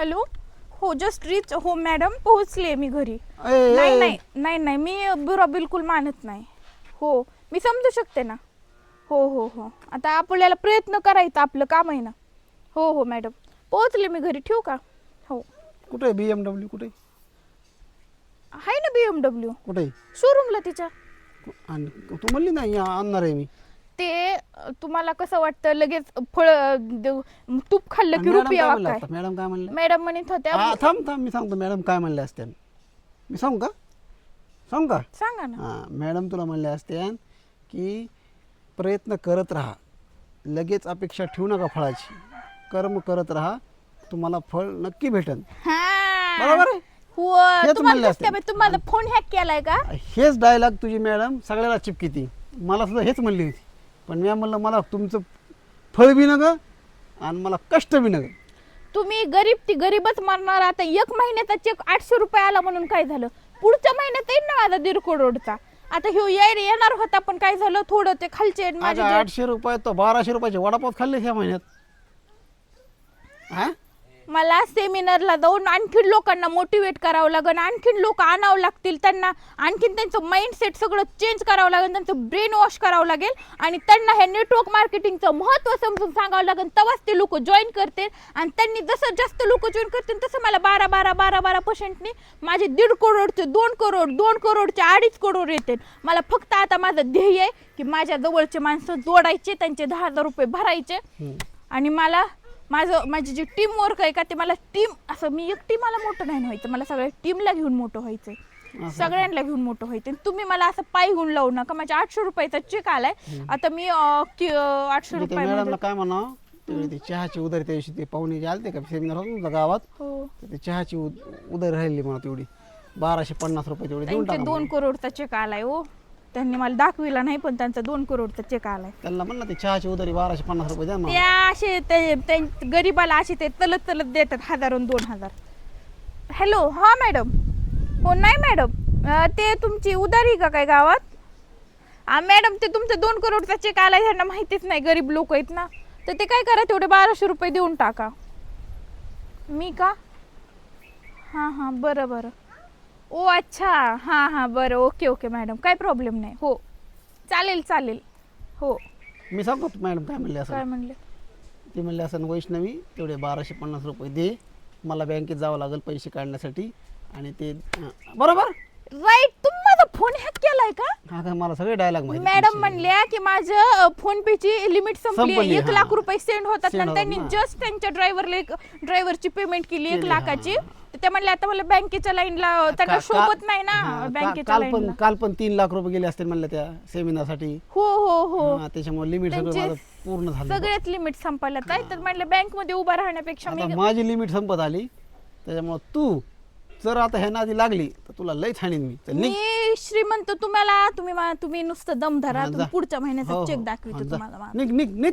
Hello? हो just rich हो madam पोहोचले मी घरी. ए, नाही ए. नाही नाही नाही मी बुरा बिलकुल मानत नाही. हो मी समजू शकते ना. हो हो हो. आता आपल्याला प्रयत्न करायचा आपलं काम आहे ना. हो हो मॅडम पोहोचले मी घरी ठेवू का? हो. कुठे बी एम डब्ल्यू कुठे आहे? ना बी एम डब्ल्यू कुठे शोरूमला तिच्या. आणि तू म्हणली नाही आणणार आहे मी. ते तुम्हाला कसं वाटतं? लगेच फळ देऊ- तूप खाल्लं की मॅडम रुपया काय आता? मॅडम काय म्हणलं? मॅडम म्हणत होत्या. हा, थांब थांब मी सांगतो मॅडम काय म्हणले असते. मी सांगू का? सांगू का? सांगा ना. हां मॅडम तुला म्हणले असते की प्रयत्न करत राहा. लगेच अपेक्षा ठेवू नका फळाची. कर्म करत राहा. तुम्हाला फळ नक्की भेटेल हा. बरोबर आहे? हो हेच तुम्हाला म्हणले कसं असते. काय माहीत? तुम्हाला फोन हॅक केलाय का? हेच डायलॉग तुझी मॅडम सगळ्याला चिपकी ती. मला सुद्धा हेच म्हणली होती. पण मी म्हणलं मला तुमचं फळ बी नग आणि मला कष्ट बी नग तुम्ही गरीब ती गरीबच मारणार. आता एक महिन्याचा चेक आठशे रुपये आला म्हणून काय झालं? पुढच्या महिन्यात येईल ना माझा दीड करोडचा आता ह्यो याय येणार होता पण काय झालं? थोडं ते खालचे माझे आठशे रुपये तो बाराशे रुपयाचे वडापाव खाल्ले ह्या महिन्यात. हा? मला सेमिनारला जाऊन आणखीन लोकांना मोटिवेट करावं लागेल आणखीन लोक आणावं लागतील त्यांना आणखीन त्यांचं माइंडसेट सगळं चेंज करावं लागेल त्यांचं ब्रेन वॉश करावं लागेल आणि त्यांना हे नेटवर्क मार्केटिंगचं महत्त्व समजून सांगावं लागेल तेव्हाच ते लोक जॉईन करतील आणि त्यांनी जसं जास्त लोक जॉईन करतील तसं मला बारा बारा बारा बारा पर्सेंटनी माझे दीड करोडचे दोन करोड दोन करोडचे अडीच करोड येतील मला फक्त आता माझं ध्येय आहे की माझ्या जवळचे माणसं जोडायचे त्यांचे दहा हजार रुपये भरायचे. आणि मला माझं माझी जी टीम वर्क आहे का ते मला टीम असं मी एकटी मला मोठं नाही व्हायचं. मला सगळ्या टीमला घेऊन मोठं व्हायचंय. सगळ्यांना घेऊन मोठं व्हायचं तुम्ही मला असं पाय घेऊन लावू नका. माझ्या आठशे रुपयाचा चेक आलाय. आता मी आठशे रुपये काय ते चहाची उधारी त्या दिवशी ते पाहुणे जे आलते का सेमिनार होता गावात हो. ते चहाची उद- उधारी राहिली म्हणा तेवढी. बाराशे पन्नास रुपये तेवढी दोन म्हणा. करोडचा चेक आलाय हो. त्यांनी मला दाखविला नाही पण त्यांचा दोन करोडचा चेक आलाय. त्यांना म्हणलं ते चहाची उधारी बाराशे पन्नास रुपये द्या ते असे ते ते- गरीबाला असे ते तलत तलत देतात हजारून दोन हजार. हॅलो हा मॅडम हो नाही मॅडम अं, ते तुमची उधारी का काय गावात? हा मॅडम ते तुमचं दोन करोडचा चेक आला ह्यांना माहितीच नाही गरीब लोक आहेत ना. तर ते काय करा तेवढे बाराशे रुपये देऊन टाका. मी का? हां हां बरं बरं. ओ अच्छा. हां हां बरं. Okay okay madam. काय प्रॉब्लेम नाही. हो. चालेल चालेल. हो. मी सांगतो मॅडम काय म्हणले काय असं म्हणले? ते म्हणले असं वैष्णवी तेवढे बाराशे पन्नास रुपये दे. मला बँकेत जावं लागेल पैसे काढण्यासाठी. आणि ते हां, बरोबर? राईट तुम्ही माझा फोन हॅक केलाय का? हा काय मला सगळे डायलॉग माहिती मॅडम तुमचे. म्हणल्या की माझं फोन पे ची लिमिट संपली संपली, एक हा. लाख रुपये सेंड होतात. Send होतात त्यांनी ना. जस्ट त्यांच्या ड्रायव्हरला ड्रायव्हरची पेमेंट केली एक केली, लाखाची. हा. तर ते म्हणले आता मला बँकेच्या लाईनला त्यांना का- शोभत नाही ना हा, का- बँकेच्या काल पण लाईनला काल पण तीन लाख रुपये गेले असतील म्हणलं त्या सेमिनारसाठी हो हो हो हा, त्याच्यामुळे लिमिट सगळं त्यांचे माझं पूर्ण झालं सगळेच लिमिट संपायला आहे तर म्हणलं बँकमध्ये उभा राहण्यापेक्षा मी आता माझी लिमिट संपत आली त्याच्यामुळे तू जर आता ह्या नादी लागली तर तुला लय छाणीन मी तर निघ. मी श्रीमंत तुम्हाला तुम्ही मा- तुम्ही नुसतं दम धरा हा, तुम्ही. पुढच्या हो, महिन्याचा हो. चेक हा, दाखवतो जा. तुम्हाला माझा. निघ निघ निघ